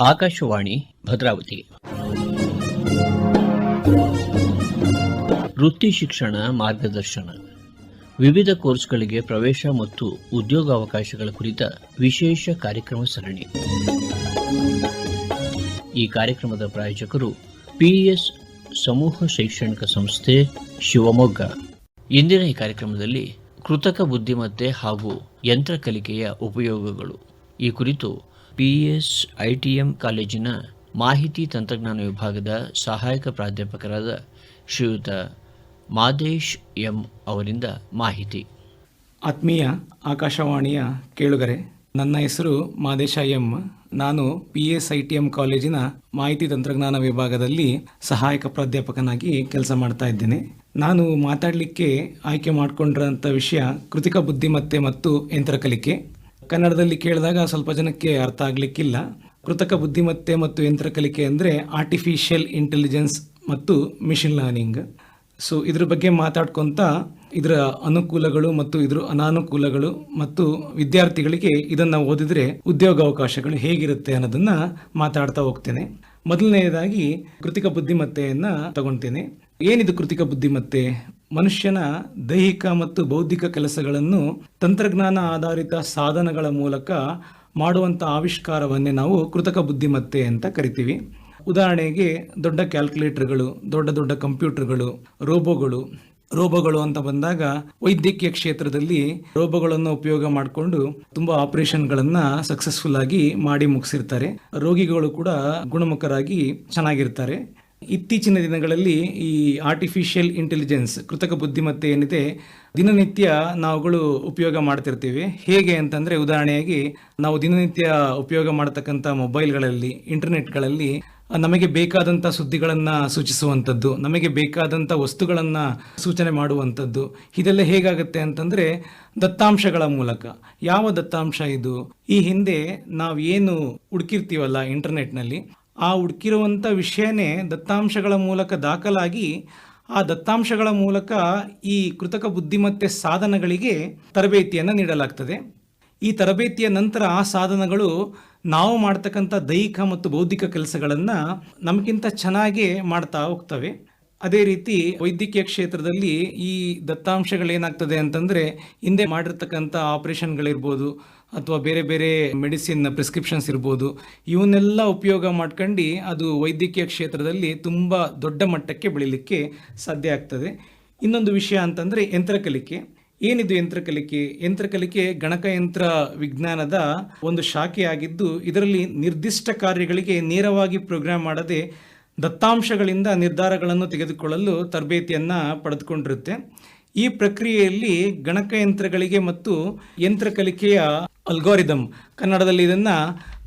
ಆಕಾಶವಾಣಿ ಭದ್ರಾವತಿ. ವೃತ್ತಿ ಶಿಕ್ಷಣ ಮಾರ್ಗದರ್ಶನ. ವಿವಿಧ ಕೋರ್ಸ್ಗಳಿಗೆ ಪ್ರವೇಶ ಮತ್ತು ಉದ್ಯೋಗಾವಕಾಶಗಳ ಕುರಿತ ವಿಶೇಷ ಕಾರ್ಯಕ್ರಮ ಸರಣಿ. ಈ ಕಾರ್ಯಕ್ರಮದ ಪ್ರಾಯೋಜಕರು ಪಿಎಸ್ ಸಮೂಹ ಶೈಕ್ಷಣಿಕ ಸಂಸ್ಥೆ ಶಿವಮೊಗ್ಗ. ಇಂದಿನ ಈ ಕಾರ್ಯಕ್ರಮದಲ್ಲಿ ಕೃತಕ ಬುದ್ಧಿಮತ್ತೆ ಹಾಗೂ ಯಂತ್ರ ಕಲಿಕೆಯ ಉಪಯೋಗಗಳು. ಈ ಕುರಿತು ಪಿಎಸ್ ಐಟಿಎಂ ಕಾಲೇಜಿನ ಮಾಹಿತಿ ತಂತ್ರಜ್ಞಾನ ವಿಭಾಗದ ಸಹಾಯಕ ಪ್ರಾಧ್ಯಾಪಕರಾದ ಶ್ರೀಯುತ ಮಾದೇಶ್ ಎಂ ಅವರಿಂದ ಮಾಹಿತಿ. ಆತ್ಮೀಯ ಆಕಾಶವಾಣಿಯ ಕೇಳುಗರೆ, ನನ್ನ ಹೆಸರು ಮಾದೇಶ ಎಂ. ನಾನು P S I T M ಕಾಲೇಜಿನ ಮಾಹಿತಿ ತಂತ್ರಜ್ಞಾನ ವಿಭಾಗದಲ್ಲಿ ಸಹಾಯಕ ಪ್ರಾಧ್ಯಾಪಕನಾಗಿ ಕೆಲಸ ಮಾಡ್ತಾ ಇದ್ದೇನೆ. ನಾನು ಮಾತಾಡಲಿಕ್ಕೆ ಆಯ್ಕೆ ಮಾಡಿಕೊಂಡಿರೋಂಥ ವಿಷಯ ಕೃತಿಕ ಬುದ್ಧಿಮತ್ತೆ ಮತ್ತು ಯಂತ್ರ ಕಲಿಕೆ. ಕನ್ನಡದಲ್ಲಿ ಕೇಳಿದಾಗ ಸ್ವಲ್ಪ ಜನಕ್ಕೆ ಅರ್ಥ ಆಗಲಿಕ್ಕಿಲ್ಲ. ಕೃತಕ ಬುದ್ಧಿಮತ್ತೆ ಮತ್ತು ಯಂತ್ರ ಕಲಿಕೆ ಅಂದರೆ ಆರ್ಟಿಫಿಷಿಯಲ್ ಇಂಟೆಲಿಜೆನ್ಸ್ ಮತ್ತು ಮಿಷಿನ್ ಲರ್ನಿಂಗ್ ಸೊ ಇದ್ರ ಬಗ್ಗೆ ಮಾತಾಡ್ಕೊತಾ ಇದರ ಅನುಕೂಲಗಳು ಮತ್ತು ಇದರ ಅನಾನುಕೂಲಗಳು ಮತ್ತು ವಿದ್ಯಾರ್ಥಿಗಳಿಗೆ ಇದನ್ನ ಓದಿದ್ರೆ ಉದ್ಯೋಗಾವಕಾಶಗಳು ಹೇಗಿರುತ್ತೆ ಅನ್ನೋದನ್ನ ಮಾತಾಡ್ತಾ ಹೋಗ್ತೇನೆ. ಮೊದಲನೆಯದಾಗಿ ಕೃತಿಕ ಬುದ್ಧಿಮತ್ತೆಯನ್ನು ತಗೊಳ್ತೇನೆ ಏನಿದು ಕೃತಿಕ ಬುದ್ಧಿಮತ್ತೆ? ಮನುಷ್ಯನ ದೈಹಿಕ ಮತ್ತು ಬೌದ್ಧಿಕ ಕೆಲಸಗಳನ್ನು ತಂತ್ರಜ್ಞಾನ ಆಧಾರಿತ ಸಾಧನಗಳ ಮೂಲಕ ಮಾಡುವಂಥ ಆವಿಷ್ಕಾರವನ್ನೇ ನಾವು ಕೃತಕ ಬುದ್ಧಿಮತ್ತೆ ಅಂತ ಕರಿತೀವಿ. ಉದಾಹರಣೆಗೆ ದೊಡ್ಡ ಕ್ಯಾಲ್ಕುಲೇಟರ್ಗಳು, ದೊಡ್ಡ ದೊಡ್ಡ ಕಂಪ್ಯೂಟರ್ಗಳು, ರೋಬೋಗಳು ರೋಬೋಗಳು ಅಂತ ಬಂದಾಗ ವೈದ್ಯಕೀಯ ಕ್ಷೇತ್ರದಲ್ಲಿ ರೋಬೋಗಳನ್ನು ಉಪಯೋಗ ಮಾಡಿಕೊಂಡು ತುಂಬಾ ಆಪರೇಷನ್ಗಳನ್ನ ಸಕ್ಸಸ್ಫುಲ್ ಆಗಿ ಮಾಡಿ ಮುಗಿಸಿರ್ತಾರೆ. ರೋಗಿಗಳು ಕೂಡ ಗುಣಮುಖರಾಗಿ ಚೆನ್ನಾಗಿರ್ತಾರೆ. ಇತ್ತೀಚಿನ ದಿನಗಳಲ್ಲಿ ಈ ಆರ್ಟಿಫಿಷಿಯಲ್ ಇಂಟೆಲಿಜೆನ್ಸ್ ಕೃತಕ ಬುದ್ಧಿಮತ್ತೆ ಏನಿದೆ, ದಿನನಿತ್ಯ ನಾವುಗಳು ಉಪಯೋಗ ಮಾಡ್ತಿರ್ತೀವಿ. ಹೇಗೆ ಅಂತಂದರೆ ಉದಾಹರಣೆಯಾಗಿ ನಾವು ದಿನನಿತ್ಯ ಉಪಯೋಗ ಮಾಡತಕ್ಕಂಥ ಮೊಬೈಲ್ಗಳಲ್ಲಿ, ಇಂಟರ್ನೆಟ್ಗಳಲ್ಲಿ ನಮಗೆ ಬೇಕಾದಂಥ ಸುದ್ದಿಗಳನ್ನು ಸೂಚಿಸುವಂಥದ್ದು, ನಮಗೆ ಬೇಕಾದಂಥ ವಸ್ತುಗಳನ್ನು ಸೂಚನೆ ಮಾಡುವಂಥದ್ದು. ಇದೆಲ್ಲ ಹೇಗಾಗುತ್ತೆ ಅಂತಂದರೆ ದತ್ತಾಂಶಗಳ ಮೂಲಕ. ಯಾವ ದತ್ತಾಂಶ ಇದು? ಈ ಹಿಂದೆ ನಾವು ಏನು ಹುಡುಕಿರ್ತೀವಲ್ಲ ಇಂಟರ್ನೆಟ್ನಲ್ಲಿ ಆ ಹುಡುಕಿರುವಂಥ ವಿಷಯನೇ ದತ್ತಾಂಶಗಳ ಮೂಲಕ ದಾಖಲಾಗಿ ಆ ದತ್ತಾಂಶಗಳ ಮೂಲಕ ಈ ಕೃತಕ ಬುದ್ಧಿಮತ್ತೆ ಸಾಧನಗಳಿಗೆ ತರಬೇತಿಯನ್ನು ನೀಡಲಾಗ್ತದೆ. ಈ ತರಬೇತಿಯ ನಂತರ ಆ ಸಾಧನಗಳು ನಾವು ಮಾಡ್ತಕ್ಕಂಥ ದೈಹಿಕ ಮತ್ತು ಬೌದ್ಧಿಕ ಕೆಲಸಗಳನ್ನು ನಮಗಿಂತ ಚೆನ್ನಾಗಿ ಮಾಡ್ತಾ ಹೋಗ್ತವೆ. ಅದೇ ರೀತಿ ವೈದ್ಯಕೀಯ ಕ್ಷೇತ್ರದಲ್ಲಿ ಈ ದತ್ತಾಂಶಗಳೇನಾಗ್ತದೆ ಅಂತಂದರೆ ಹಿಂದೆ ಮಾಡಿರ್ತಕ್ಕಂಥ ಆಪರೇಷನ್ಗಳಿರ್ಬೋದು ಅಥವಾ ಬೇರೆ ಬೇರೆ ಮೆಡಿಸಿನ್ ಪ್ರಿಸ್ಕ್ರಿಪ್ಷನ್ಸ್ ಇರ್ಬೋದು, ಇವನ್ನೆಲ್ಲ ಉಪಯೋಗ ಮಾಡ್ಕೊಂಡು ಅದು ವೈದ್ಯಕೀಯ ಕ್ಷೇತ್ರದಲ್ಲಿ ತುಂಬ ದೊಡ್ಡ ಮಟ್ಟಕ್ಕೆ ಬೆಳೀಲಿಕ್ಕೆ ಸಾಧ್ಯ ಆಗ್ತದೆ. ಇನ್ನೊಂದು ವಿಷಯ ಅಂತಂದರೆ ಯಂತ್ರಕಲಿಕೆ ಏನಿದು ಯಂತ್ರಕಲಿಕೆ ಯಂತ್ರಕಲಿಕೆ ಗಣಕಯಂತ್ರ ವಿಜ್ಞಾನದ ಒಂದು ಶಾಖೆಯಾಗಿದ್ದು ಇದರಲ್ಲಿ ನಿರ್ದಿಷ್ಟ ಕಾರ್ಯಗಳಿಗೆ ನೇರವಾಗಿ ಪ್ರೋಗ್ರಾಮ್ ಮಾಡದೆ ದತ್ತಾಂಶಗಳಿಂದ ನಿರ್ಧಾರಗಳನ್ನು ತೆಗೆದುಕೊಳ್ಳಲು ತರಬೇತಿಯನ್ನು ಪಡೆದುಕೊಂಡಿರುತ್ತೆ. ಈ ಪ್ರಕ್ರಿಯೆಯಲ್ಲಿ ಗಣಕಯಂತ್ರಗಳಿಗೆ ಮತ್ತು ಯಂತ್ರ ಕಲಿಕೆಯ ಅಲ್ಗೋರಿದಮ್ ಕನ್ನಡದಲ್ಲಿ ಇದನ್ನು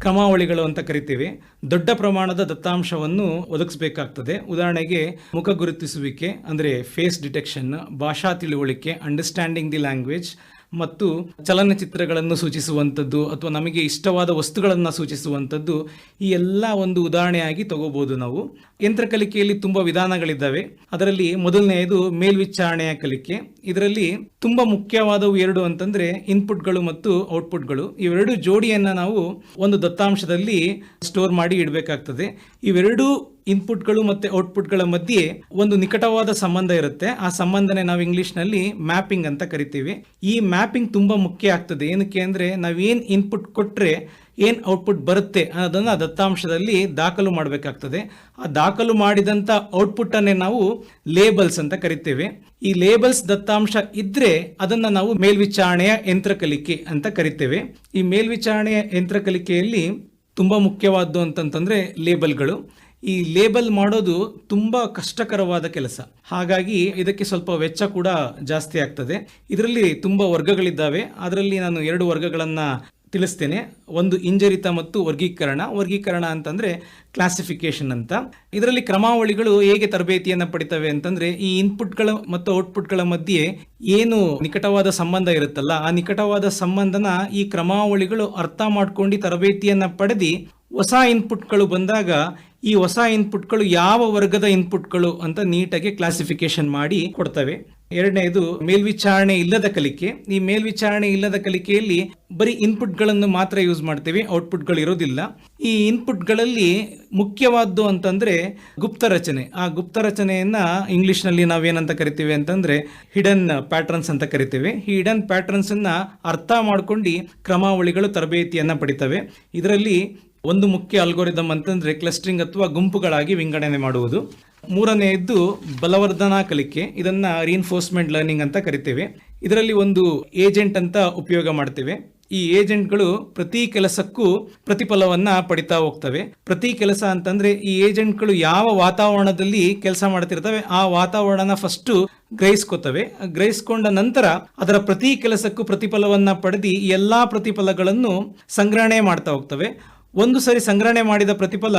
ಕ್ರಮಾವಳಿಗಳು ಅಂತ ಕರಿತೀವಿ. ದೊಡ್ಡ ಪ್ರಮಾಣದ ದತ್ತಾಂಶವನ್ನು ಒದಗಿಸಬೇಕಾಗ್ತದೆ. ಉದಾಹರಣೆಗೆ ಮುಖ ಗುರುತಿಸುವಿಕೆ, ಅಂದರೆ ಫೇಸ್ ಡಿಟೆಕ್ಷನ್ ಭಾಷಾ ತಿಳುವಳಿಕೆ ಅಂಡರ್ಸ್ಟ್ಯಾಂಡಿಂಗ್ ದಿ ಲ್ಯಾಂಗ್ವೇಜ್ ಮತ್ತು ಚಲನಚಿತ್ರಗಳನ್ನು ಸೂಚಿಸುವಂಥದ್ದು ಅಥವಾ ನಮಗೆ ಇಷ್ಟವಾದ ವಸ್ತುಗಳನ್ನು ಸೂಚಿಸುವಂಥದ್ದು ಈ ಎಲ್ಲ ಒಂದು ಉದಾಹರಣೆಯಾಗಿ ತಗೋಬಹುದು ನಾವು. ಯಂತ್ರ ಕಲಿಕೆಯಲ್ಲಿ ತುಂಬ ವಿಧಾನಗಳಿದ್ದಾವೆ. ಅದರಲ್ಲಿ ಮೊದಲನೆಯದು ಮೇಲ್ವಿಚಾರಣೆಯ ಕಲಿಕೆ. ಇದರಲ್ಲಿ ತುಂಬ ಮುಖ್ಯವಾದವು ಎರಡು ಅಂತಂದ್ರೆ ಇನ್ಪುಟ್ಗಳು ಮತ್ತು ಔಟ್ಪುಟ್ಗಳು ಇವೆರಡು ಜೋಡಿಯನ್ನು ನಾವು ಒಂದು ದತ್ತಾಂಶದಲ್ಲಿ ಸ್ಟೋರ್ ಮಾಡಿ ಇಡಬೇಕಾಗ್ತದೆ. ಇವೆರಡೂ ಇನ್ಪುಟ್ಗಳು ಮತ್ತು ಔಟ್ಪುಟ್ಗಳ ಮಧ್ಯೆ ಒಂದು ನಿಕಟವಾದ ಸಂಬಂಧ ಇರುತ್ತೆ. ಆ ಸಂಬಂಧನೇ ನಾವು ಇಂಗ್ಲೀಷ್ನಲ್ಲಿ ಮ್ಯಾಪಿಂಗ್ ಅಂತ ಕರಿತೀವಿ. ಈ ಮ್ಯಾಪಿಂಗ್ ತುಂಬ ಮುಖ್ಯ ಆಗ್ತದೆ. ಏನಕ್ಕೆ ಅಂದರೆ ನಾವೇನು ಇನ್ಪುಟ್ ಕೊಟ್ಟರೆ ಏನು ಔಟ್ಪುಟ್ ಬರುತ್ತೆ ಅನ್ನೋದನ್ನು ದತ್ತಾಂಶದಲ್ಲಿ ದಾಖಲು ಮಾಡಬೇಕಾಗ್ತದೆ. ಆ ದಾಖಲು ಮಾಡಿದಂಥ ಔಟ್ಪುಟ್ಟನ್ನೇ ನಾವು ಲೇಬಲ್ಸ್ ಅಂತ ಕರಿತೇವೆ. ಈ ಲೇಬಲ್ಸ್ ದತ್ತಾಂಶ ಇದ್ದರೆ ಅದನ್ನು ನಾವು ಮೇಲ್ವಿಚಾರಣೆಯ ಯಂತ್ರಕಲಿಕೆ ಅಂತ ಕರಿತೇವೆ. ಈ ಮೇಲ್ವಿಚಾರಣೆಯ ಯಂತ್ರಕಲಿಕೆಯಲ್ಲಿ ತುಂಬ ಮುಖ್ಯವಾದ್ದು ಅಂತಂತಂದರೆ ಲೇಬಲ್ಗಳು ಈ ಲೇಬಲ್ ಮಾಡೋದು ತುಂಬ ಕಷ್ಟಕರವಾದ ಕೆಲಸ. ಹಾಗಾಗಿ ಇದಕ್ಕೆ ಸ್ವಲ್ಪ ವೆಚ್ಚ ಕೂಡ ಜಾಸ್ತಿ ಆಗ್ತದೆ. ಇದರಲ್ಲಿ ತುಂಬ ವರ್ಗಗಳಿದ್ದಾವೆ. ಅದರಲ್ಲಿ ನಾನು ಎರಡು ವರ್ಗಗಳನ್ನು ತಿಳಿಸ್ತೇನೆ. ಒಂದು ಇಂಜರಿತ ಮತ್ತು ವರ್ಗೀಕರಣ. ವರ್ಗೀಕರಣ ಅಂತಂದ್ರೆ ಕ್ಲಾಸಿಫಿಕೇಶನ್ ಅಂತ. ಇದರಲ್ಲಿ ಕ್ರಮಾವಳಿಗಳು ಹೇಗೆ ತರಬೇತಿಯನ್ನು ಪಡಿತವೆ ಅಂತಂದ್ರೆ ಈ ಇನ್ಪುಟ್ಗಳ ಮತ್ತು ಔಟ್ಪುಟ್ಗಳ ಮಧ್ಯೆ ಏನು ನಿಕಟವಾದ ಸಂಬಂಧ ಇರುತ್ತಲ್ಲ, ಆ ನಿಕಟವಾದ ಸಂಬಂಧನ ಈ ಕ್ರಮಾವಳಿಗಳು ಅರ್ಥ ಮಾಡ್ಕೊಂಡು ತರಬೇತಿಯನ್ನು ಪಡೆದು ಹೊಸ ಇನ್ಪುಟ್ಗಳು ಬಂದಾಗ ಈ ಹೊಸ ಇನ್ಪುಟ್ಗಳು ಯಾವ ವರ್ಗದ ಇನ್ಪುಟ್ಗಳು ಅಂತ ನೀಟಾಗಿ ಕ್ಲಾಸಿಫಿಕೇಶನ್ ಮಾಡಿ ಕೊಡ್ತವೆ. ಎರಡನೇದು ಮೇಲ್ವಿಚಾರಣೆ ಇಲ್ಲದ ಕಲಿಕೆ. ಈ ಮೇಲ್ವಿಚಾರಣೆ ಇಲ್ಲದ ಕಲಿಕೆಯಲ್ಲಿ ಬರೀ ಇನ್ಪುಟ್ಗಳನ್ನು ಮಾತ್ರ ಯೂಸ್ ಮಾಡ್ತೀವಿ ಔಟ್ಪುಟ್ಗಳು ಇರೋದಿಲ್ಲ. ಈ ಇನ್ಪುಟ್ಗಳಲ್ಲಿ ಮುಖ್ಯವಾದ್ದು ಅಂತಂದ್ರೆ ಗುಪ್ತ ರಚನೆ. ಆ ಗುಪ್ತ ರಚನೆಯನ್ನ ಇಂಗ್ಲೀಷ್ನಲ್ಲಿ ನಾವೇನಂತ ಕರಿತೀವಿ ಅಂತಂದ್ರೆ ಹಿಡನ್ ಪ್ಯಾಟರ್ನ್ಸ್ ಅಂತ ಕರಿತೇವೆ. ಈ ಹಿಡನ್ ಪ್ಯಾಟರ್ನ್ಸ್ ಅನ್ನ ಅರ್ಥ ಮಾಡ್ಕೊಂಡು ಕ್ರಮಾವಳಿಗಳು ತರಬೇತಿಯನ್ನ ಪಡಿತವೆ. ಇದರಲ್ಲಿ ಒಂದು ಮುಖ್ಯ ಅಲ್ಗೋರಿದಮ್ ಅಂತಂದ್ರೆ ಕ್ಲಸ್ಟರಿಂಗ್ ಅಥವಾ ಗುಂಪುಗಳಾಗಿ ವಿಂಗಡಣೆ ಮಾಡುವುದು. ಮೂರನೆಯದ್ದು ಬಲವರ್ಧನಾ ಕಲಿಕೆ. ಇದನ್ನ ರಿಇನ್ಫೋರ್ಸ್ಮೆಂಟ್ ಲರ್ನಿಂಗ್ ಅಂತ ಕರಿತೇವೆ. ಇದರಲ್ಲಿ ಒಂದು ಏಜೆಂಟ್ ಅಂತ ಉಪಯೋಗ ಮಾಡ್ತೇವೆ. ಈ ಏಜೆಂಟ್ಗಳು ಪ್ರತಿ ಕೆಲಸಕ್ಕೂ ಪ್ರತಿಫಲವನ್ನ ಪಡಿತಾ ಹೋಗ್ತವೆ. ಪ್ರತಿ ಕೆಲಸ ಅಂತಂದ್ರೆ ಈ ಏಜೆಂಟ್ಗಳು ಯಾವ ವಾತಾವರಣದಲ್ಲಿ ಕೆಲಸ ಮಾಡ್ತಿರ್ತವೆ, ಆ ವಾತಾವರಣನ ಫಸ್ಟ್ ಗ್ರಹಿಸ್ಕೋತವೆ. ಗ್ರಹಿಸ್ಕೊಂಡ ನಂತರ ಅದರ ಪ್ರತಿ ಕೆಲಸಕ್ಕೂ ಪ್ರತಿಫಲವನ್ನ ಪಡೆದು ಎಲ್ಲ ಪ್ರತಿಫಲಗಳನ್ನು ಸಂಗ್ರಹಣೆ ಮಾಡ್ತಾ ಹೋಗ್ತವೆ. ಒಂದು ಸರಿ ಸಂಗ್ರಹಣೆ ಮಾಡಿದ ಪ್ರತಿಫಲ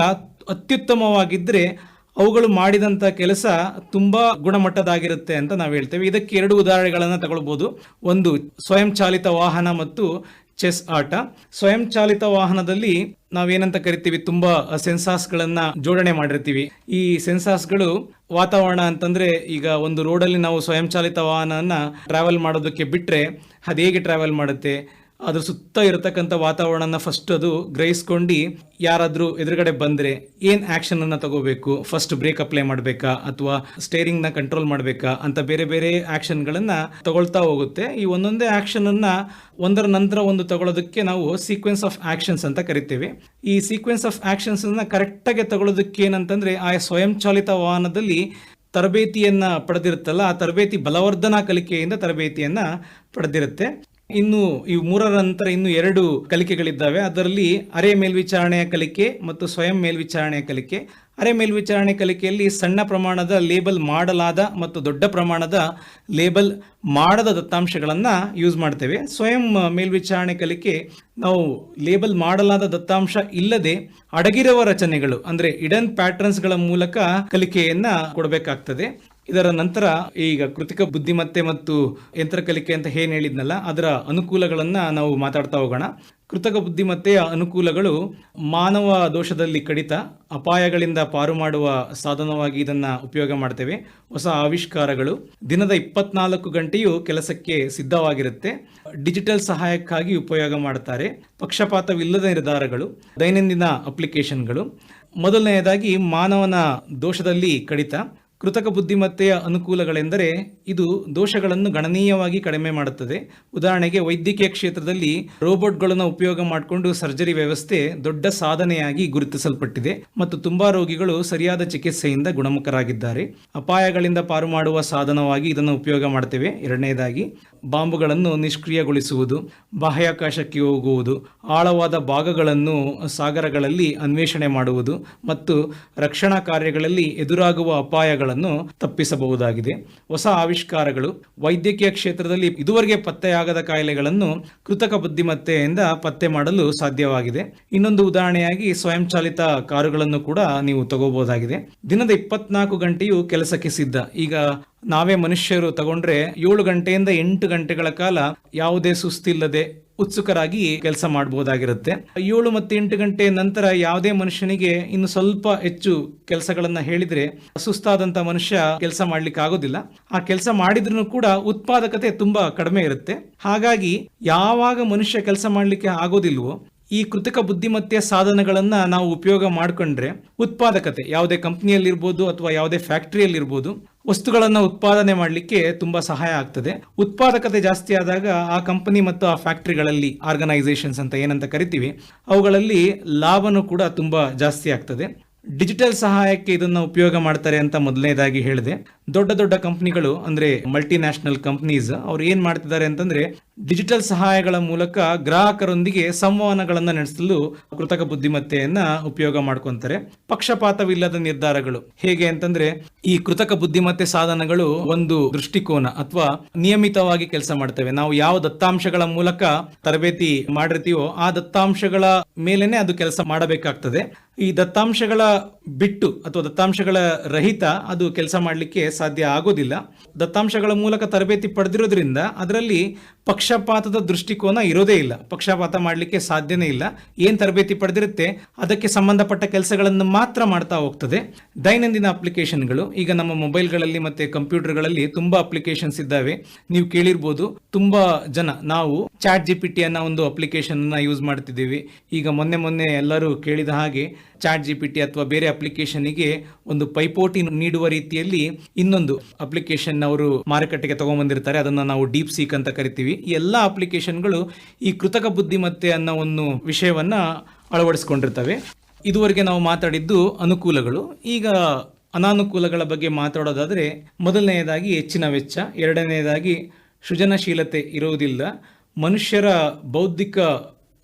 ಅತ್ಯುತ್ತಮವಾಗಿದ್ದರೆ ಅವುಗಳು ಮಾಡಿದಂಥ ಕೆಲಸ ತುಂಬ ಗುಣಮಟ್ಟದಾಗಿರುತ್ತೆ ಅಂತ ನಾವು ಹೇಳ್ತೇವೆ. ಇದಕ್ಕೆ ಎರಡು ಉದಾಹರಣೆಗಳನ್ನು ತಗೊಳ್ಬೋದು. ಒಂದು ಸ್ವಯಂ ಚಾಲಿತ ವಾಹನ ಮತ್ತು ಚೆಸ್ ಆಟ. ಸ್ವಯಂ ಚಾಲಿತ ವಾಹನದಲ್ಲಿ ನಾವೇನಂತ ಕರಿತೀವಿ? ತುಂಬಾ ಸೆನ್ಸಾಸ್ಗಳನ್ನ ಜೋಡಣೆ ಮಾಡಿರ್ತೀವಿ. ಈ ಸೆನ್ಸಾಸ್ಗಳು ವಾತಾವರಣ ಅಂತಂದ್ರೆ ಈಗ ಒಂದು ರೋಡಲ್ಲಿ ನಾವು ಸ್ವಯಂಚಾಲಿತ ವಾಹನನ ಟ್ರಾವೆಲ್ ಮಾಡೋದಕ್ಕೆ ಬಿಟ್ರೆ ಅದು ಹೇಗೆ ಟ್ರಾವೆಲ್ ಮಾಡುತ್ತೆ? ಅದ್ರ ಸುತ್ತ ಇರತಕ್ಕಂಥ ವಾತಾವರಣನ ಫಸ್ಟ್ ಅದು ಗ್ರಹಿಸ್ಕೊಂಡು ಯಾರಾದರೂ ಎದುರುಗಡೆ ಬಂದರೆ ಏನು ಆ್ಯಕ್ಷನನ್ನು ತಗೋಬೇಕು? ಫಸ್ಟ್ ಬ್ರೇಕ್ ಅಪ್ಲೈ ಮಾಡಬೇಕಾ? ಅಥವಾ ಸ್ಟೇರಿಂಗ್ನ ಕಂಟ್ರೋಲ್ ಮಾಡಬೇಕಾ? ಅಂತ ಬೇರೆ ಬೇರೆ ಆ್ಯಕ್ಷನ್ಗಳನ್ನು ಗಳನ್ನ ತಗೊಳ್ತಾ ಹೋಗುತ್ತೆ. ಈ ಒಂದೊಂದೇ ಆ್ಯಕ್ಷನನ್ನು ಒಂದರ ನಂತರ ಒಂದು ತಗೊಳ್ಳೋದಕ್ಕೆ ನಾವು ಸೀಕ್ವೆನ್ಸ್ ಆಫ್ ಆ್ಯಕ್ಷನ್ಸ್ ಅಂತ ಕರಿತೇವೆ. ಈ ಸೀಕ್ವೆನ್ಸ್ ಆಫ್ ಆ್ಯಕ್ಷನ್ಸನ್ನು ಕರೆಕ್ಟಾಗಿ ತಗೊಳ್ಳೋದಕ್ಕೆ ಏನಂತಂದರೆ ಆ ಸ್ವಯಂಚಾಲಿತ ವಾಹನದಲ್ಲಿ ತರಬೇತಿಯನ್ನು ಪಡೆದಿರುತ್ತಲ್ಲ, ಆ ತರಬೇತಿ ಬಲವರ್ಧನಾ ಕಲಿಕೆಯಿಂದ ತರಬೇತಿಯನ್ನು ಪಡೆದಿರುತ್ತೆ. ಇನ್ನು ಈ ಮೂರರ ನಂತರ ಇನ್ನು ಎರಡು ಕಲಿಕೆಗಳಿದ್ದಾವೆ. ಅದರಲ್ಲಿ ಅರೆ ಮೇಲ್ವಿಚಾರಣೆಯ ಕಲಿಕೆ ಮತ್ತು ಸ್ವಯಂ ಮೇಲ್ವಿಚಾರಣೆಯ ಕಲಿಕೆ. ಅರೆ ಮೇಲ್ವಿಚಾರಣೆ ಕಲಿಕೆಯಲ್ಲಿ ಸಣ್ಣ ಪ್ರಮಾಣದ ಲೇಬಲ್ ಮಾಡಲಾದ ಮತ್ತು ದೊಡ್ಡ ಪ್ರಮಾಣದ ಲೇಬಲ್ ಮಾಡದ ದತ್ತಾಂಶಗಳನ್ನು ಯೂಸ್ ಮಾಡ್ತೇವೆ. ಸ್ವಯಂ ಮೇಲ್ವಿಚಾರಣೆ ಕಲಿಕೆ ನಾವು ಲೇಬಲ್ ಮಾಡಲಾದ ದತ್ತಾಂಶ ಇಲ್ಲದೆ ಅಡಗಿರುವ ರಚನೆಗಳು, ಅಂದರೆ ಇಡನ್ ಪ್ಯಾಟರ್ನ್ಸ್ಗಳ ಮೂಲಕ ಕಲಿಕೆಯನ್ನು ಕೊಡಬೇಕಾಗ್ತದೆ. ಇದರ ನಂತರ ಈಗ ಕೃತಿಕ ಬುದ್ಧಿಮತ್ತೆ ಮತ್ತು ಯಂತ್ರ ಕಲಿಕೆ ಅಂತ ಏನು ಹೇಳಿದ್ನಲ್ಲ, ಅದರ ಅನುಕೂಲಗಳನ್ನು ನಾವು ಮಾತಾಡ್ತಾ ಹೋಗೋಣ. ಕೃತಕ ಬುದ್ಧಿಮತ್ತೆಯ ಅನುಕೂಲಗಳು ಮಾನವ ದೋಷದಲ್ಲಿ ಕಡಿತ, ಅಪಾಯಗಳಿಂದ ಪಾರು ಮಾಡುವ ಸಾಧನವಾಗಿ ಇದನ್ನು ಉಪಯೋಗ ಮಾಡ್ತೇವೆ. ಹೊಸ ಆವಿಷ್ಕಾರಗಳು. ದಿನದ ಇಪ್ಪತ್ನಾಲ್ಕು ಗಂಟೆಯು ಕೆಲಸಕ್ಕೆ ಸಿದ್ಧವಾಗಿರುತ್ತೆ. ಡಿಜಿಟಲ್ ಸಹಾಯಕ್ಕಾಗಿ ಉಪಯೋಗ ಮಾಡ್ತಾರೆ. ಪಕ್ಷಪಾತವಿಲ್ಲದ ನಿರ್ಧಾರಗಳು, ದೈನಂದಿನ ಅಪ್ಲಿಕೇಶನ್ಗಳು. ಮೊದಲನೆಯದಾಗಿ ಮಾನವನ ದೋಷದಲ್ಲಿ ಕಡಿತ. ಕೃತಕ ಬುದ್ಧಿಮತ್ತೆಯ ಅನುಕೂಲಗಳೆಂದರೆ ಇದು ದೋಷಗಳನ್ನು ಗಣನೀಯವಾಗಿ ಕಡಿಮೆ ಮಾಡುತ್ತದೆ. ಉದಾಹರಣೆಗೆ ವೈದ್ಯಕೀಯ ಕ್ಷೇತ್ರದಲ್ಲಿ ರೋಬೋಟ್ಗಳನ್ನು ಉಪಯೋಗ ಮಾಡಿಕೊಂಡು ಸರ್ಜರಿ ವ್ಯವಸ್ಥೆ ದೊಡ್ಡ ಸಾಧನೆಯಾಗಿ ಗುರುತಿಸಲ್ಪಟ್ಟಿದೆ ಮತ್ತು ತುಂಬಾ ರೋಗಿಗಳು ಸರಿಯಾದ ಚಿಕಿತ್ಸೆಯಿಂದ ಗುಣಮುಖರಾಗಿದ್ದಾರೆ. ಅಪಾಯಗಳಿಂದ ಪಾರು ಮಾಡುವ ಸಾಧನವಾಗಿ ಇದನ್ನು ಉಪಯೋಗ ಮಾಡ್ತೇವೆ. ಎರಡನೇದಾಗಿ ಬಾಂಬುಗಳನ್ನು ನಿಷ್ಕ್ರಿಯಗೊಳಿಸುವುದು, ಬಾಹ್ಯಾಕಾಶಕ್ಕೆ ಹೋಗುವುದು, ಆಳವಾದ ಭಾಗಗಳನ್ನು ಸಾಗರಗಳಲ್ಲಿ ಅನ್ವೇಷಣೆ ಮಾಡುವುದು ಮತ್ತು ರಕ್ಷಣಾ ಕಾರ್ಯಗಳಲ್ಲಿ ಎದುರಾಗುವ ಅಪಾಯಗಳನ್ನು ತಪ್ಪಿಸಬಹುದಾಗಿದೆ. ಹೊಸ ಆವಿಷ್ಕಾರಗಳು ವೈದ್ಯಕೀಯ ಕ್ಷೇತ್ರದಲ್ಲಿ ಇದುವರೆಗೆ ಪತ್ತೆಯಾಗದ ಕಾಯಿಲೆಗಳನ್ನು ಕೃತಕ ಬುದ್ಧಿಮತ್ತೆಯಿಂದ ಪತ್ತೆ ಮಾಡಲು ಸಾಧ್ಯವಾಗಿದೆ. ಇನ್ನೊಂದು ಉದಾಹರಣೆಯಾಗಿ ಸ್ವಯಂಚಾಲಿತ ಕಾರುಗಳನ್ನು ಕೂಡ ನೀವು ತಗೋಬಹುದಾಗಿದೆ. ದಿನದ ಇಪ್ಪತ್ನಾಲ್ಕು ಗಂಟೆಯು ಕೆಲಸಕ್ಕೆ ಸಿದ್ಧ. ಈಗ ನಾವೇ ಮನುಷ್ಯರು ತಗೊಂಡ್ರೆ ಏಳು ಗಂಟೆಯಿಂದ ಎಂಟು ಗಂಟೆಗಳ ಕಾಲ ಯಾವುದೇ ಸುಸ್ತಿಲ್ಲದೆ ಉತ್ಸುಕರಾಗಿ ಕೆಲಸ ಮಾಡಬಹುದಾಗಿರುತ್ತೆ ಏಳು ಮತ್ತು ಎಂಟು ಗಂಟೆ ನಂತರ ಯಾವುದೇ ಮನುಷ್ಯನಿಗೆ ಇನ್ನು ಸ್ವಲ್ಪ ಹೆಚ್ಚು ಕೆಲಸಗಳನ್ನ ಹೇಳಿದ್ರೆ ಸುಸ್ತಾದಂತ ಮನುಷ್ಯ ಕೆಲಸ ಮಾಡ್ಲಿಕ್ಕೆ ಆಗೋದಿಲ್ಲ ಆ ಕೆಲಸ ಮಾಡಿದ್ರು ಕೂಡ ಉತ್ಪಾದಕತೆ ತುಂಬಾ ಕಡಿಮೆ ಇರುತ್ತೆ. ಹಾಗಾಗಿ ಯಾವಾಗ ಮನುಷ್ಯ ಕೆಲಸ ಮಾಡ್ಲಿಕ್ಕೆ ಆಗೋದಿಲ್ವೋ ಈ ಕೃತಕ ಬುದ್ಧಿಮತ್ತೆಯ ಸಾಧನಗಳನ್ನು ನಾವು ಉಪಯೋಗ ಮಾಡ್ಕೊಂಡ್ರೆ ಉತ್ಪಾದಕತೆ, ಯಾವುದೇ ಕಂಪ್ನಿಯಲ್ಲಿರ್ಬೋದು ಅಥವಾ ಯಾವುದೇ ಫ್ಯಾಕ್ಟ್ರಿಯಲ್ಲಿರ್ಬೋದು, ವಸ್ತುಗಳನ್ನು ಉತ್ಪಾದನೆ ಮಾಡಲಿಕ್ಕೆ ತುಂಬ ಸಹಾಯ ಆಗ್ತದೆ. ಉತ್ಪಾದಕತೆ ಜಾಸ್ತಿ ಆದಾಗ ಆ ಕಂಪನಿ ಮತ್ತು ಆ ಫ್ಯಾಕ್ಟ್ರಿಗಳಲ್ಲಿ, ಆರ್ಗನೈಸೇಷನ್ಸ್ ಅಂತ ಏನಂತ ಕರಿತೀವಿ, ಅವುಗಳಲ್ಲಿ ಲಾಭನೂ ಕೂಡ ತುಂಬ ಜಾಸ್ತಿ ಆಗ್ತದೆ. ಡಿಜಿಟಲ್ ಸಹಾಯಕ್ಕೆ ಇದನ್ನು ಉಪಯೋಗ ಮಾಡ್ತಾರೆ ಅಂತ ಮೊದಲನೇದಾಗಿ ಹೇಳಿದೆ. ದೊಡ್ಡ ದೊಡ್ಡ ಕಂಪ್ನಿಗಳು, ಅಂದ್ರೆ ಮಲ್ಟಿನ್ಯಾಷನಲ್ ಕಂಪ್ನೀಸ್ ಅವ್ರು ಏನ್ ಮಾಡ್ತಿದ್ದಾರೆ ಅಂತಂದ್ರೆ ಡಿಜಿಟಲ್ ಸಹಾಯಗಳ ಮೂಲಕ ಗ್ರಾಹಕರೊಂದಿಗೆ ಸಂವಹನಗಳನ್ನ ನಡೆಸಲು ಕೃತಕ ಬುದ್ಧಿಮತ್ತೆಯನ್ನ ಉಪಯೋಗ ಮಾಡ್ಕೊಂತಾರೆ. ಪಕ್ಷಪಾತವಿಲ್ಲದ ನಿರ್ಧಾರಗಳು. ಹೇಗೆ ಅಂತಂದ್ರೆ ಈ ಕೃತಕ ಬುದ್ಧಿಮತ್ತೆ ಸಾಧನಗಳು ಒಂದು ದೃಷ್ಟಿಕೋನ ಅಥವಾ ನಿಯಮಿತವಾಗಿ ಕೆಲಸ ಮಾಡ್ತೇವೆ. ನಾವು ಯಾವ ದತ್ತಾಂಶಗಳ ಮೂಲಕ ತರಬೇತಿ ಮಾಡಿರ್ತೀವೋ ಆ ದತ್ತಾಂಶಗಳ ಮೇಲೆನೆ ಅದು ಕೆಲಸ ಮಾಡಬೇಕಾಗ್ತದೆ. ಈ ದತ್ತಾಂಶಗಳ ಬಿಟ್ಟು ಅಥವಾ ದತ್ತಾಂಶಗಳ ರಹಿತ ಅದು ಕೆಲಸ ಮಾಡಲಿಕ್ಕೆ ಸಾಧ್ಯ ಆಗೋದಿಲ್ಲ. ದತ್ತಾಂಶಗಳ ಮೂಲಕ ತರಬೇತಿ ಪಡೆದಿರೋದ್ರಿಂದ ಅದರಲ್ಲಿ ಪಕ್ಷಪಾತದ ದೃಷ್ಟಿಕೋನ ಇರೋದೇ ಇಲ್ಲ. ಪಕ್ಷಪಾತ ಮಾಡಲಿಕ್ಕೆ ಸಾಧ್ಯನೇ ಇಲ್ಲ. ಏನು ತರಬೇತಿ ಪಡೆದಿರುತ್ತೆ? ಅದಕ್ಕೆ ಸಂಬಂಧಪಟ್ಟ ಕೆಲಸಗಳನ್ನು ಮಾತ್ರ ಮಾಡ್ತಾ ಹೋಗ್ತದೆ. ದೈನಂದಿನ ಅಪ್ಲಿಕೇಶನ್ಗಳು, ಈಗ ನಮ್ಮ ಮೊಬೈಲ್ಗಳಲ್ಲಿ ಮತ್ತೆ ಕಂಪ್ಯೂಟರ್ಗಳಲ್ಲಿ ತುಂಬಾ ಅಪ್ಲಿಕೇಶನ್ಸ್ ಇದ್ದಾವೆ. ನೀವು ಕೇಳಿರ್ಬೋದು, ತುಂಬಾ ಜನ, ನಾವು ಚಾಟ್ ಜಿ ಪಿ ಟಿ ಅನ್ನೋ ಒಂದು ಅಪ್ಲಿಕೇಶನ್ ಅನ್ನ ಯೂಸ್ ಮಾಡ್ತಿದ್ದೀವಿ. ಈಗ ಮೊನ್ನೆ ಮೊನ್ನೆ ಎಲ್ಲರೂ ಕೇಳಿದ ಹಾಗೆ ಚಾಟ್ ಜಿ ಪಿ ಟಿ ಅಥವಾ ಬೇರೆ ಅಪ್ಲಿಕೇಶನ್ಗೆ ಒಂದು ಪೈಪೋಟಿ ನೀಡುವ ರೀತಿಯಲ್ಲಿ ಇನ್ನೊಂದು ಅಪ್ಲಿಕೇಶನ್ ಅವರು ಮಾರುಕಟ್ಟೆಗೆ ತಗೊಂಡ್ಬಂದಿರ್ತಾರೆ ಅದನ್ನ ನಾವು ಡೀಪ್ ಸೀಕ್ ಅಂತ ಕರಿತೀವಿ. ಈ ಎಲ್ಲ ಅಪ್ಲಿಕೇಶನ್ಗಳು ಈ ಕೃತಕ ಬುದ್ಧಿಮತ್ತೆ ಅನ್ನೋ ಒಂದು ವಿಷಯವನ್ನ ಅಳವಡಿಸ್ಕೊಂಡಿರ್ತವೆ. ಇದುವರೆಗೆ ನಾವು ಮಾತಾಡಿದ್ದು ಅನುಕೂಲಗಳು. ಈಗ ಅನಾನುಕೂಲಗಳ ಬಗ್ಗೆ ಮಾತಾಡೋದಾದರೆ ಮೊದಲನೆಯದಾಗಿ ಹೆಚ್ಚಿನ ವೆಚ್ಚ, ಎರಡನೆಯದಾಗಿ ಸೃಜನಶೀಲತೆ ಇರುವುದಿಲ್ಲ. ಮನುಷ್ಯರ ಬೌದ್ಧಿಕ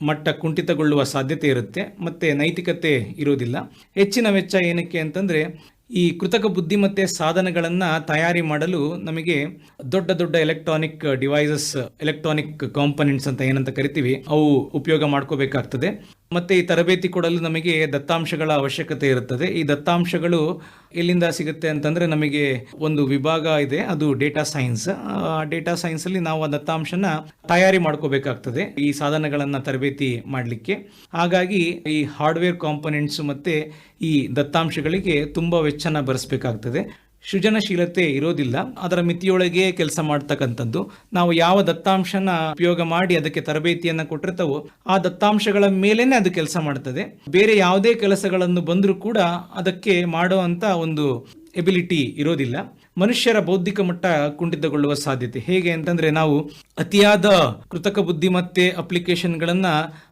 ಮಟ್ಟ ಕುಂಠಿತಗೊಳ್ಳುವ ಸಾಧ್ಯತೆ ಇರುತ್ತೆ, ಮತ್ತು ನೈತಿಕತೆ ಇರುವುದಿಲ್ಲ ಹೆಚ್ಚಿನ ವೆಚ್ಚ ಏನಕ್ಕೆ ಅಂತಂದರೆ, ಈ ಕೃತಕ ಬುದ್ಧಿಮತ್ತೆ ಸಾಧನಗಳನ್ನು ತಯಾರಿ ಮಾಡಲು ನಮಗೆ ದೊಡ್ಡ ದೊಡ್ಡ ಎಲೆಕ್ಟ್ರಾನಿಕ್ ಡಿವೈಸಸ್ ಎಲೆಕ್ಟ್ರಾನಿಕ್ ಕಾಂಪನೆಂಟ್ಸ್ ಅಂತ ಏನಂತ ಕರಿತೀವಿ, ಅವು ಉಪಯೋಗ ಮಾಡ್ಕೋಬೇಕಾಗ್ತದೆ. ಮತ್ತೆ ಈ ತರಬೇತಿ ಕೊಡಲು ನಮಗೆ ದತ್ತಾಂಶಗಳ ಅವಶ್ಯಕತೆ ಇರುತ್ತದೆ. ಈ ದತ್ತಾಂಶಗಳು ಎಲ್ಲಿಂದ ಸಿಗುತ್ತೆ ಅಂತಂದ್ರೆ ನಮಗೆ ಒಂದು ವಿಭಾಗ ಇದೆ, ಅದು ಡೇಟಾ ಸೈನ್ಸ್. ಡೇಟಾ ಸೈನ್ಸ್ ಅಲ್ಲಿ ನಾವು ಆ ದತ್ತಾಂಶನ ತಯಾರಿ ಮಾಡ್ಕೋಬೇಕಾಗ್ತದೆ ಈ ಸಾಧನಗಳನ್ನು ತರಬೇತಿ ಮಾಡಲಿಕ್ಕೆ. ಹಾಗಾಗಿ ಈ ಹಾರ್ಡ್ವೇರ್ ಕಾಂಪೊನೆಂಟ್ಸ್ ಮತ್ತೆ ಈ ದತ್ತಾಂಶಗಳಿಗೆ ತುಂಬಾ ವೆಚ್ಚನ ಭರಿಸಬೇಕಾಗ್ತದೆ ಸೃಜನಶೀಲತೆ ಇರೋದಿಲ್ಲ. ಅದರ ಮಿತಿಯೊಳಗೆ ಕೆಲಸ ಮಾಡ್ತಕ್ಕಂಥದ್ದು. ನಾವು ಯಾವ ದತ್ತಾಂಶನ ಉಪಯೋಗ ಮಾಡಿ ಅದಕ್ಕೆ ತರಬೇತಿಯನ್ನ ಕೊಟ್ಟಿರ್ತವೋ, ಆ ದತ್ತಾಂಶಗಳ ಮೇಲೇನೆ ಅದು ಕೆಲಸ ಮಾಡ್ತದೆ. ಬೇರೆ ಯಾವುದೇ ಕೆಲಸಗಳನ್ನು ಬಂದರೂ ಕೂಡ ಅದಕ್ಕೆ ಮಾಡುವಂತ ಒಂದು ಎಬಿಲಿಟಿ ಇರೋದಿಲ್ಲ. ಮನುಷ್ಯರ ಬೌದ್ಧಿಕ ಮಟ್ಟ ಕುಂಠಿತಗೊಳ್ಳುವ ಸಾಧ್ಯತೆ. ಹೇಗೆ ಅಂತಂದ್ರೆ ನಾವು ಅತಿಯಾದ ಕೃತಕ ಬುದ್ಧಿಮತ್ತೆ ಅಪ್ಲಿಕೇಶನ್ಗಳನ್ನ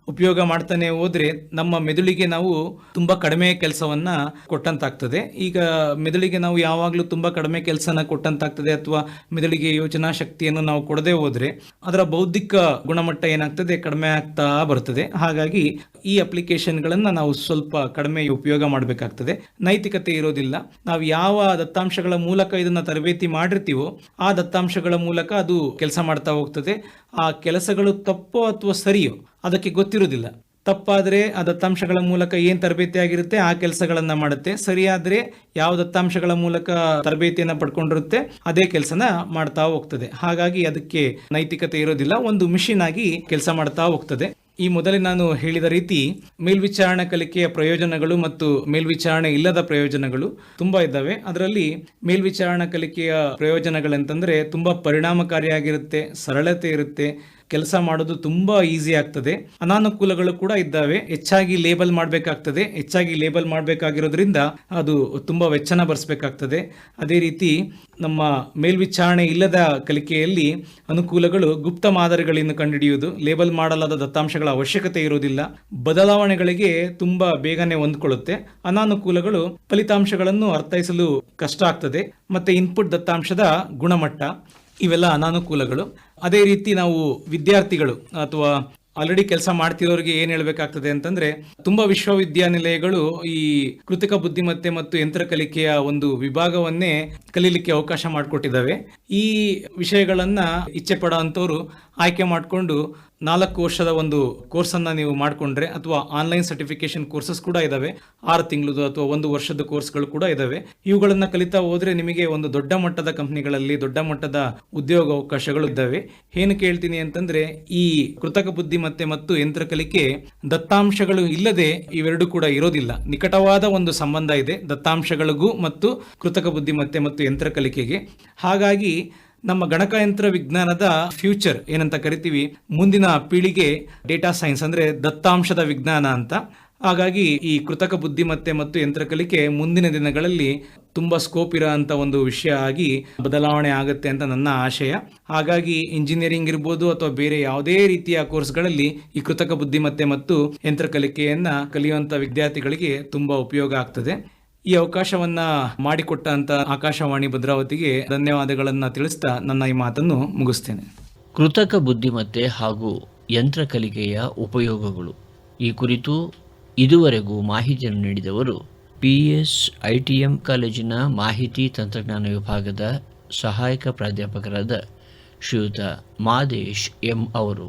ಉಪಯೋಗ ಮಾಡ್ತಾನೆ ಹೋದ್ರೆ ನಮ್ಮ ಮೆದುಳಿಗೆ ನಾವು ತುಂಬಾ ಕಡಿಮೆ ಕೆಲಸವನ್ನ ಕೊಟ್ಟಂತಾಗ್ತದೆ. ಈಗ ಮೆದುಳಿಗೆ ನಾವು ಯಾವಾಗಲೂ ತುಂಬಾ ಕಡಿಮೆ ಕೆಲಸನ ಕೊಟ್ಟಂತಾಗ್ತದೆ ಅಥವಾ ಮೆದುಳಿಗೆ ಯೋಚನಾ ಶಕ್ತಿಯನ್ನು ನಾವು ಕೊಡದೆ ಹೋದ್ರೆ ಅದರ ಬೌದ್ಧಿಕ ಗುಣಮಟ್ಟ ಏನಾಗ್ತದೆ? ಕಡಿಮೆ ಆಗ್ತಾ ಬರ್ತದೆ. ಹಾಗಾಗಿ ಈ ಅಪ್ಲಿಕೇಶನ್ಗಳನ್ನ ನಾವು ಸ್ವಲ್ಪ ಕಡಿಮೆ ಉಪಯೋಗ ಮಾಡಬೇಕಾಗ್ತದೆ. ನೈತಿಕತೆ ಇರೋದಿಲ್ಲ. ನಾವು ಯಾವ ದತ್ತಾಂಶಗಳ ಮೂಲಕ ಇದನ್ನ ತರಬೇತಿ ಮಾಡಿರ್ತೀವೋ, ಆ ದತ್ತಾಂಶಗಳ ಮೂಲಕ ಅದು ಕೆಲಸ ಮಾಡ್ತಾ ಹೋಗ್ತದೆ. ಆ ಕೆಲಸಗಳು ತಪ್ಪೋ ಅಥವಾ ಸರಿಯೋ, ಅದಕ್ಕೆ ಗೊತ್ತಿರೋದಿಲ್ಲ ತಪ್ಪಾದರೆ ಆ ದತ್ತಾಂಶಗಳ ಮೂಲಕ ಏನು ತರಬೇತಿ ಆಗಿರುತ್ತೆ, ಆ ಕೆಲಸಗಳನ್ನು ಮಾಡುತ್ತೆ. ಸರಿಯಾದ್ರೆ ಯಾವ ದತ್ತಾಂಶಗಳ ಮೂಲಕ ತರಬೇತಿಯನ್ನ ಪಡ್ಕೊಂಡಿರುತ್ತೆ, ಅದೇ ಕೆಲಸನ ಮಾಡ್ತಾ ಹೋಗ್ತದೆ. ಹಾಗಾಗಿ ಅದಕ್ಕೆ ನೈತಿಕತೆ ಇರೋದಿಲ್ಲ. ಒಂದು ಮಿಷಿನ್ ಆಗಿ ಕೆಲಸ ಮಾಡ್ತಾ ಹೋಗ್ತದೆ. ಈ ಮೊದಲೇ ನಾನು ಹೇಳಿದ ರೀತಿ ಮೇಲ್ವಿಚಾರಣಾ ಕಲಿಕೆಯ ಪ್ರಯೋಜನಗಳು ಮತ್ತು ಮೇಲ್ವಿಚಾರಣೆ ಇಲ್ಲದ ಪ್ರಯೋಜನಗಳು ತುಂಬ ಇದ್ದಾವೆ. ಅದರಲ್ಲಿ ಮೇಲ್ವಿಚಾರಣಾ ಕಲಿಕೆಯ ಪ್ರಯೋಜನಗಳೆಂತಂದರೆ ತುಂಬ ಪರಿಣಾಮಕಾರಿಯಾಗಿರುತ್ತೆ, ಸರಳತೆ ಇರುತ್ತೆ ಕೆಲಸ ಮಾಡೋದು ತುಂಬಾ ಈಸಿ ಆಗ್ತದೆ. ಅನಾನುಕೂಲಗಳು ಕೂಡ ಇದ್ದಾವೆ. ಹೆಚ್ಚಾಗಿ ಲೇಬಲ್ ಮಾಡಬೇಕಾಗ್ತದೆ. ಹೆಚ್ಚಾಗಿ ಲೇಬಲ್ ಮಾಡಬೇಕಾಗಿರೋದ್ರಿಂದ ಅದು ತುಂಬಾ ವೆಚ್ಚನ ಭರಿಸಬೇಕಾಗ್ತದೆ ಅದೇ ರೀತಿ ನಮ್ಮ ಮೇಲ್ವಿಚಾರಣೆ ಇಲ್ಲದ ಕಲಿಕೆಯಲ್ಲಿ ಅನುಕೂಲಗಳು ಗುಪ್ತ ಮಾದರಿಗಳನ್ನು ಕಂಡುಹಿಡಿಯುವುದು ಲೇಬಲ್ ಮಾಡಲಾದ ದತ್ತಾಂಶಗಳ ಅವಶ್ಯಕತೆ ಇರುವುದಿಲ್ಲ. ಬದಲಾವಣೆಗಳಿಗೆ ತುಂಬಾ ಬೇಗನೆ ಹೊಂದ್ಕೊಳ್ಳುತ್ತೆ. ಅನಾನುಕೂಲಗಳು ಫಲಿತಾಂಶಗಳನ್ನು ಅರ್ಥೈಸಲು ಕಷ್ಟ ಆಗ್ತದೆ. ಮತ್ತೆ ಇನ್ಪುಟ್ ದತ್ತಾಂಶದ ಗುಣಮಟ್ಟ, ಇವೆಲ್ಲ ಅನಾನುಕೂಲಗಳು. ಅದೇ ರೀತಿ ನಾವು ವಿದ್ಯಾರ್ಥಿಗಳು ಅಥವಾ ಆಲ್ರೆಡಿ ಕೆಲಸ ಮಾಡ್ತಿರೋರಿಗೆ ಏನ್ ಹೇಳ್ಬೇಕಾಗ್ತದೆ ಅಂತಂದ್ರೆ, ತುಂಬಾ ವಿಶ್ವವಿದ್ಯಾನಿಲಯಗಳು ಈ ಕೃತಕ ಬುದ್ಧಿಮತ್ತೆ ಮತ್ತು ಯಂತ್ರ ಕಲಿಕೆಯ ಒಂದು ವಿಭಾಗವನ್ನೇ ಕಲೀಲಿಕ್ಕೆ ಅವಕಾಶ ಮಾಡಿಕೊಟ್ಟಿದ್ದಾವೆ. ಈ ವಿಷಯಗಳನ್ನ ಇಚ್ಛೆ ಪಡೋ ಅಂಥವ್ರು ಆಯ್ಕೆ ಮಾಡಿಕೊಂಡು ನಾಲ್ಕು ವರ್ಷದ ಒಂದು ಕೋರ್ಸನ್ನು ನೀವು ಮಾಡಿಕೊಂಡ್ರೆ ಅಥವಾ ಆನ್ಲೈನ್ ಸರ್ಟಿಫಿಕೇಶನ್ ಕೋರ್ಸಸ್ ಕೂಡ ಇದ್ದಾವೆ ಆರು ತಿಂಗಳದು ಅಥವಾ ಒಂದು ವರ್ಷದ ಕೋರ್ಸ್ಗಳು ಕೂಡ ಇದ್ದಾವೆ ಇವುಗಳನ್ನು ಕಲಿತಾ ಹೋದರೆ ನಿಮಗೆ ಒಂದು ದೊಡ್ಡ ಮಟ್ಟದ ಕಂಪ್ನಿಗಳಲ್ಲಿ ದೊಡ್ಡ ಮಟ್ಟದ ಉದ್ಯೋಗ ಅವಕಾಶಗಳು ಇದ್ದಾವೆ. ಏನು ಕೇಳ್ತೀನಿ ಅಂತಂದ್ರೆ ಈ ಕೃತಕ ಬುದ್ಧಿಮತ್ತೆ ಮತ್ತು ಯಂತ್ರ ಕಲಿಕೆ ದತ್ತಾಂಶಗಳು ಇಲ್ಲದೆ ಇವೆರಡು ಕೂಡ ಇರೋದಿಲ್ಲ. ನಿಕಟವಾದ ಒಂದು ಸಂಬಂಧ ಇದೆ ದತ್ತಾಂಶಗಳಿಗೂ ಮತ್ತು ಕೃತಕ ಬುದ್ಧಿಮತ್ತೆ ಮತ್ತು ಯಂತ್ರ ಕಲಿಕೆಗೆ. ಹಾಗಾಗಿ ನಮ್ಮ ಗಣಕಯಂತ್ರ ವಿಜ್ಞಾನದ ಫ್ಯೂಚರ್ ಏನಂತ ಕರಿತೀವಿ. ಮುಂದಿನ ಪೀಳಿಗೆ ಡೇಟಾ ಸೈನ್ಸ್ ಅಂದ್ರೆ ದತ್ತಾಂಶದ ವಿಜ್ಞಾನ ಅಂತ. ಹಾಗಾಗಿ ಈ ಕೃತಕ ಬುದ್ಧಿಮತ್ತೆ ಮತ್ತು ಯಂತ್ರ ಕಲಿಕೆ ಮುಂದಿನ ದಿನಗಳಲ್ಲಿ ತುಂಬಾ ಸ್ಕೋಪ್ ಇರೋ ಒಂದು ವಿಷಯ ಆಗಿ ಬದಲಾವಣೆ ಆಗುತ್ತೆ ಅಂತ ನನ್ನ ಆಶಯ. ಹಾಗಾಗಿ ಇಂಜಿನಿಯರಿಂಗ್ ಇರ್ಬೋದು ಅಥವಾ ಬೇರೆ ಯಾವುದೇ ರೀತಿಯ ಕೋರ್ಸ್ಗಳಲ್ಲಿ ಈ ಕೃತಕ ಬುದ್ಧಿಮತ್ತೆ ಮತ್ತು ಯಂತ್ರ ಕಲಿಕೆಯನ್ನ ಕಲಿಯುವಂತ ವಿದ್ಯಾರ್ಥಿಗಳಿಗೆ ತುಂಬಾ ಉಪಯೋಗ ಆಗ್ತದೆ. ಈ ಅವಕಾಶವನ್ನ ಮಾಡಿಕೊಟ್ಟ ಅಂತ ಆಕಾಶವಾಣಿ ಭದ್ರಾವತಿಗೆ ಧನ್ಯವಾದಗಳನ್ನ ತಿಳಿಸ್ತಾ ನನ್ನ ಈ ಮಾತನ್ನು ಮುಗಿಸ್ತೇನೆ. ಕೃತಕ ಬುದ್ಧಿಮತ್ತೆ ಹಾಗೂ ಯಂತ್ರ ಕಲಿಕೆಯ ಉಪಯೋಗಗಳು. ಈ ಕುರಿತು ಇದುವರೆಗೂ ಮಾಹಿತಿಯನ್ನು ನೀಡಿದವರು P S I T M ಕಾಲೇಜಿನ ಮಾಹಿತಿ ತಂತ್ರಜ್ಞಾನ ವಿಭಾಗದ ಸಹಾಯಕ ಪ್ರಾಧ್ಯಾಪಕರಾದ ಶ್ರೀಯುತ ಮಾದೇಶ್ ಎಂ ಅವರು.